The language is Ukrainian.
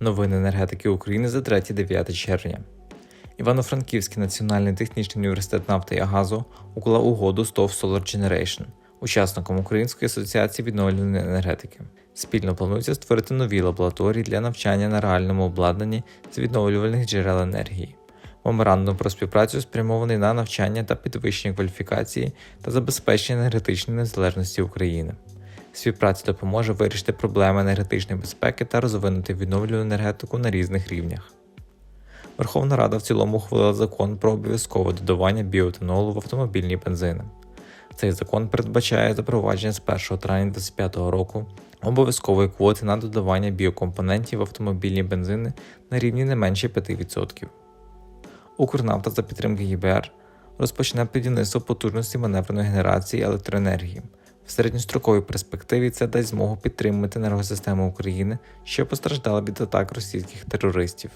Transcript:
Новини енергетики України за 3-9 червня. Івано-Франківський національний технічний університет нафти і газу уклав угоду з ТОВ Solar Generation, учасником Української асоціації відновлювальної енергетики. Спільно планується створити нові лабораторії для навчання на реальному обладнанні з відновлювальних джерел енергії. Меморандум про співпрацю спрямований на навчання та підвищення кваліфікації та забезпечення енергетичної незалежності України. Співпраця допоможе вирішити проблеми енергетичної безпеки та розвинути відновлювальну енергетику на різних рівнях. Верховна Рада в цілому ухвалила закон про обов'язкове додавання біоетанолу в автомобільні бензини. Цей закон передбачає запровадження з 1 травня 2025 року обов'язкової квоти на додавання біокомпонентів в автомобільні бензини на рівні не менше 5%. Укрнафта за підтримки ЄБР розпочне будівництво потужності маневреної генерації електроенергії. В середньостроковій перспективі це дасть змогу підтримати енергосистему України, що постраждала від атак російських терористів.